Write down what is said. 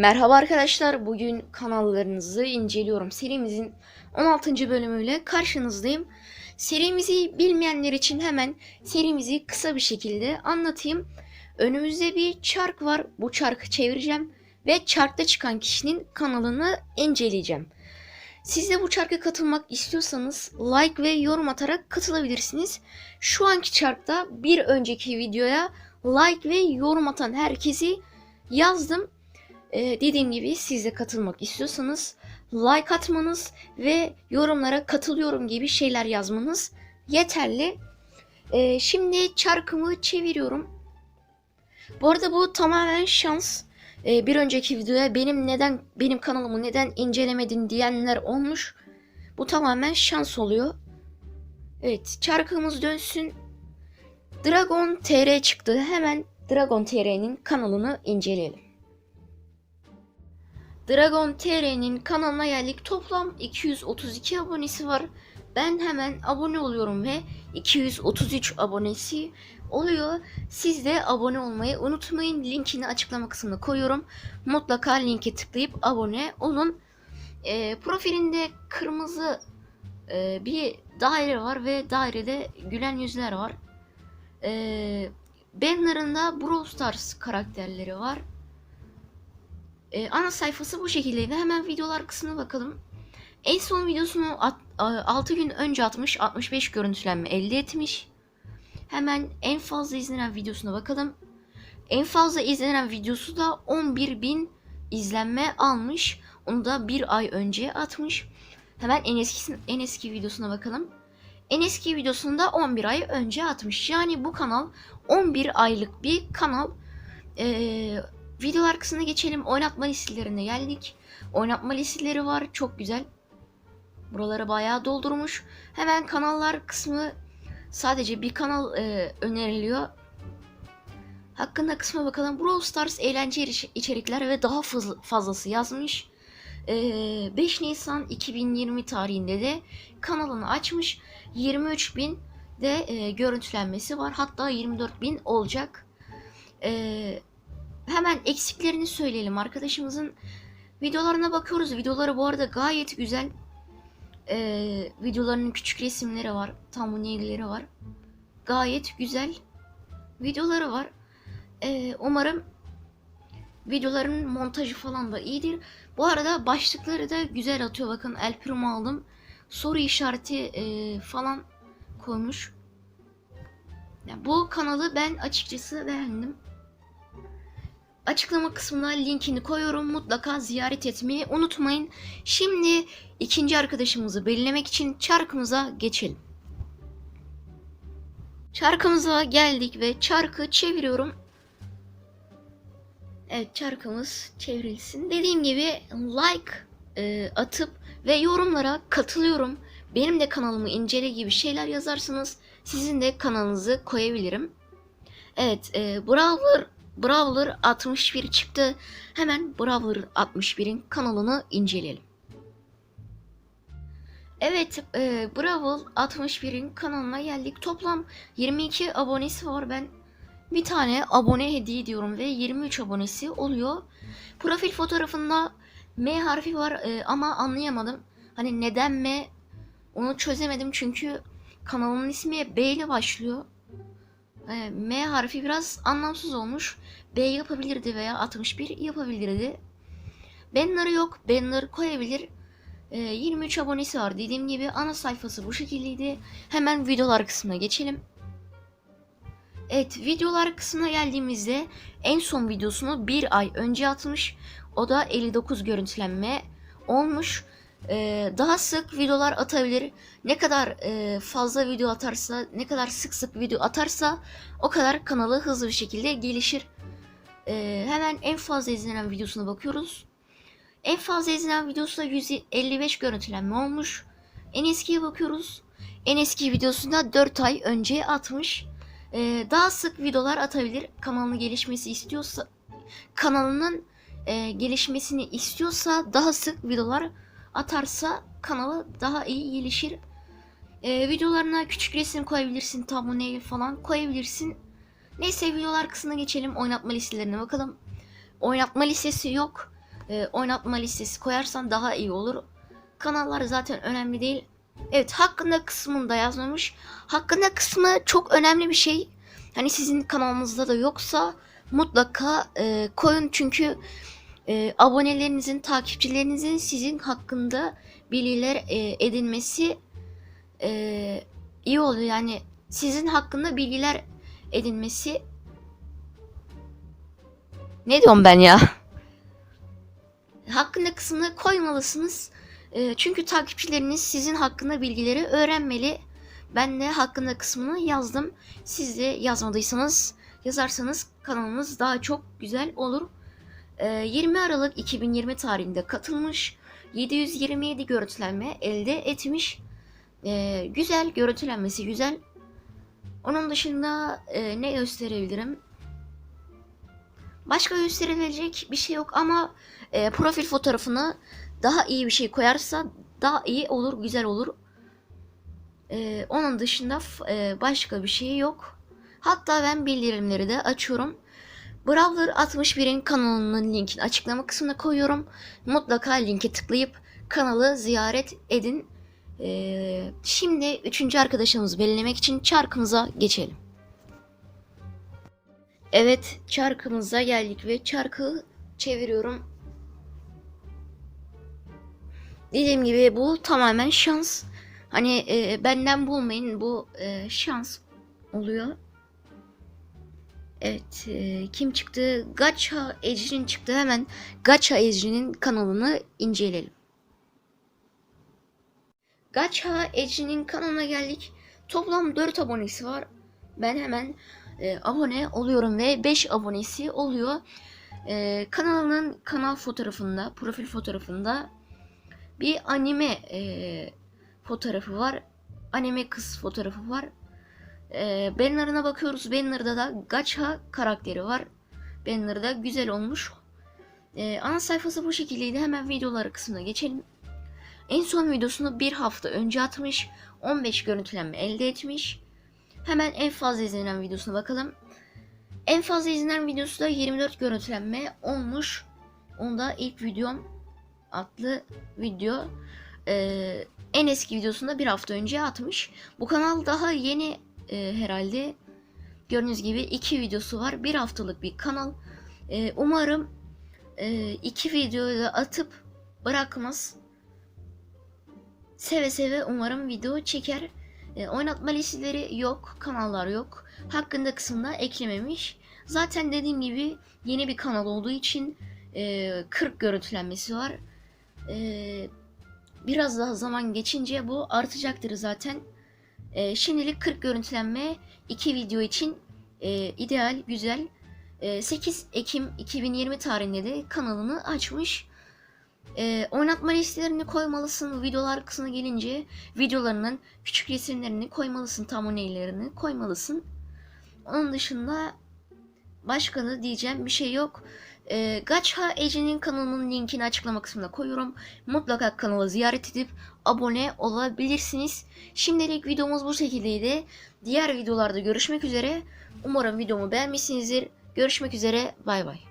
Merhaba arkadaşlar. Bugün kanallarınızı inceliyorum. Serimizin 16. bölümüyle karşınızdayım. Serimizi bilmeyenler için hemen serimizi kısa bir şekilde anlatayım. Önümüzde bir çark var. Bu çarkı çevireceğim ve çarkta çıkan kişinin kanalını inceleyeceğim. Siz de bu çarka katılmak istiyorsanız like ve yorum atarak katılabilirsiniz. Şu anki çarkta bir önceki videoya like ve yorum atan herkesi yazdım. Ee, dediğim gibi siz de katılmak istiyorsanız like atmanız ve yorumlara katılıyorum gibi şeyler yazmanız yeterli. Ee, şimdi çarkımı çeviriyorum. Bu arada bu tamamen şans. Ee, bir önceki videoya benim neden benim kanalımı neden incelemedin diyenler olmuş. Bu tamamen şans oluyor. Evet çarkımız dönsün. Dragon TR çıktı. Hemen Dragon TR'nin kanalını inceleyelim. Dragon TR'nin kanalına geldik. Toplam 232 abonesi var. Ben hemen abone oluyorum ve 233 abonesi oluyor. Siz de abone olmayı unutmayın. Linkini açıklama kısmına koyuyorum. Mutlaka linke tıklayıp abone olun. E, profilinde kırmızı e, bir daire var ve dairede gülen yüzler var. E, banner'ında Brawl Stars karakterleri var. Ee, ana sayfası bu şekildeydi. Hemen videolar kısmına bakalım. En son videosunu 6 gün önce atmış. 65 görüntülenme elde etmiş. Hemen en fazla izlenen videosuna bakalım. En fazla izlenen videosu da 11.000 izlenme almış. Onu da bir ay önce atmış. Hemen en eski en eski videosuna bakalım. En eski videosunda 11 ay önce atmış. Yani bu kanal 11 aylık bir kanal. Ee, Videolar kısmına geçelim. Oynatma listelerine geldik. Oynatma listeleri var. Çok güzel. Buraları bayağı doldurmuş. Hemen kanallar kısmı sadece bir kanal e, öneriliyor. Hakkında kısma bakalım. Brawl Stars eğlence içerikler ve daha fazlası yazmış. E, 5 Nisan 2020 tarihinde de kanalını açmış. 23 bin de e, görüntülenmesi var. Hatta 24 bin olacak. Eee hemen eksiklerini söyleyelim. Arkadaşımızın videolarına bakıyoruz. Videoları bu arada gayet güzel. Ee, videolarının küçük resimleri var. Thumbnail'leri var. Gayet güzel videoları var. Ee, umarım videoların montajı falan da iyidir. Bu arada başlıkları da güzel atıyor. Bakın El Primo aldım. Soru işareti e, falan koymuş. Yani bu kanalı ben açıkçası beğendim. Açıklama kısmına linkini koyuyorum. Mutlaka ziyaret etmeyi unutmayın. Şimdi ikinci arkadaşımızı belirlemek için çarkımıza geçelim. Çarkımıza geldik ve çarkı çeviriyorum. Evet çarkımız çevrilsin. Dediğim gibi like e, atıp ve yorumlara katılıyorum. Benim de kanalımı incele gibi şeyler yazarsanız sizin de kanalınızı koyabilirim. Evet e, Brawler Brawler 61 çıktı. Hemen Brawler 61'in kanalını inceleyelim. Evet, e, Brawl 61'in kanalına geldik. Toplam 22 abonesi var. Ben bir tane abone hediye ediyorum ve 23 abonesi oluyor. Profil fotoğrafında M harfi var e, ama anlayamadım. Hani neden M onu çözemedim çünkü kanalımın ismi B ile başlıyor. E, M harfi biraz anlamsız olmuş. B yapabilirdi veya 61 yapabilirdi. Banner'ı yok. Banner koyabilir. E, 23 abonesi var. Dediğim gibi ana sayfası bu şekildeydi. Hemen videolar kısmına geçelim. Evet videolar kısmına geldiğimizde en son videosunu bir ay önce atmış. O da 59 görüntülenme olmuş. Ee, daha sık videolar atabilir. Ne kadar e, fazla video atarsa, ne kadar sık sık video atarsa o kadar kanalı hızlı bir şekilde gelişir. Ee, hemen en fazla izlenen videosuna bakıyoruz. En fazla izlenen videosu da 155 görüntülenme olmuş. En eskiye bakıyoruz. En eski videosunda 4 ay önce atmış. Ee, daha sık videolar atabilir. Kanalının gelişmesi istiyorsa kanalının e, gelişmesini istiyorsa daha sık videolar atarsa kanalı daha iyi gelişir. Ee, videolarına küçük resim koyabilirsin, thumbnail falan koyabilirsin. Neyse videolar kısmına geçelim. Oynatma listelerine bakalım. Oynatma listesi yok. e, oynatma listesi koyarsan daha iyi olur. Kanallar zaten önemli değil. Evet hakkında kısmında yazmamış. Hakkında kısmı çok önemli bir şey. Hani sizin kanalınızda da yoksa mutlaka e, koyun çünkü e, abonelerinizin, takipçilerinizin sizin hakkında bilgiler e, edinmesi e, iyi oluyor. Yani sizin hakkında bilgiler edinmesi ne diyorum ben ya? Hakkında kısmını koymalısınız. E, çünkü takipçileriniz sizin hakkında bilgileri öğrenmeli. Ben de hakkında kısmını yazdım. Siz de yazmadıysanız yazarsanız kanalımız daha çok güzel olur. E, 20 Aralık 2020 tarihinde katılmış. 727 görüntülenme elde etmiş. E, güzel görüntülenmesi güzel. Onun dışında e, ne gösterebilirim? Başka gösterilecek bir şey yok ama e, profil fotoğrafını daha iyi bir şey koyarsa daha iyi olur, güzel olur. E, onun dışında e, başka bir şey yok. Hatta ben bildirimleri de açıyorum. Brawler 61'in kanalının linkini açıklama kısmına koyuyorum. Mutlaka linke tıklayıp kanalı ziyaret edin. E, şimdi üçüncü arkadaşımızı belirlemek için çarkımıza geçelim. Evet çarkımıza geldik ve çarkı çeviriyorum. Dediğim gibi bu tamamen şans. Hani e, benden bulmayın bu e, şans oluyor. Evet e, kim çıktı? Gacha Ecrin çıktı. Hemen Gacha Ecrin'in kanalını inceleyelim. Gacha Ecrin'in kanalına geldik. Toplam 4 abonesi var. Ben hemen e, abone oluyorum ve 5 abonesi oluyor. E, kanalının kanal fotoğrafında, profil fotoğrafında bir anime e, fotoğrafı var. Anime kız fotoğrafı var. E, banner'ına bakıyoruz. Banner'da da Gacha karakteri var. Banner'da güzel olmuş. E, ana sayfası bu şekildeydi. Hemen videoları kısmına geçelim. En son videosunu bir hafta önce atmış. 15 görüntülenme elde etmiş. Hemen en fazla izlenen videosuna bakalım. En fazla izlenen videosu da 24 görüntülenme olmuş. Onda ilk videom adlı video. Ee, en eski videosunda bir hafta önce atmış. Bu kanal daha yeni e, herhalde. Gördüğünüz gibi iki videosu var. Bir haftalık bir kanal. Ee, umarım e, iki videoyu da atıp bırakmaz. Seve seve umarım video çeker. E, oynatma listeleri yok, kanallar yok. Hakkında kısmında eklememiş. Zaten dediğim gibi yeni bir kanal olduğu için e, 40 görüntülenmesi var. E, biraz daha zaman geçince bu artacaktır zaten. E, şimdilik 40 görüntülenme 2 video için e, ideal, güzel. E, 8 Ekim 2020 tarihinde de kanalını açmış. Ee, oynatma listelerini koymalısın. Videolar kısmına gelince videolarının küçük resimlerini koymalısın. Thumbnail'lerini koymalısın. Onun dışında başka da diyeceğim bir şey yok. Ee, Gacha Ece'nin kanalının linkini açıklama kısmına koyuyorum. Mutlaka kanala ziyaret edip abone olabilirsiniz. Şimdilik videomuz bu şekildeydi. Diğer videolarda görüşmek üzere. Umarım videomu beğenmişsinizdir. Görüşmek üzere. Bay bay.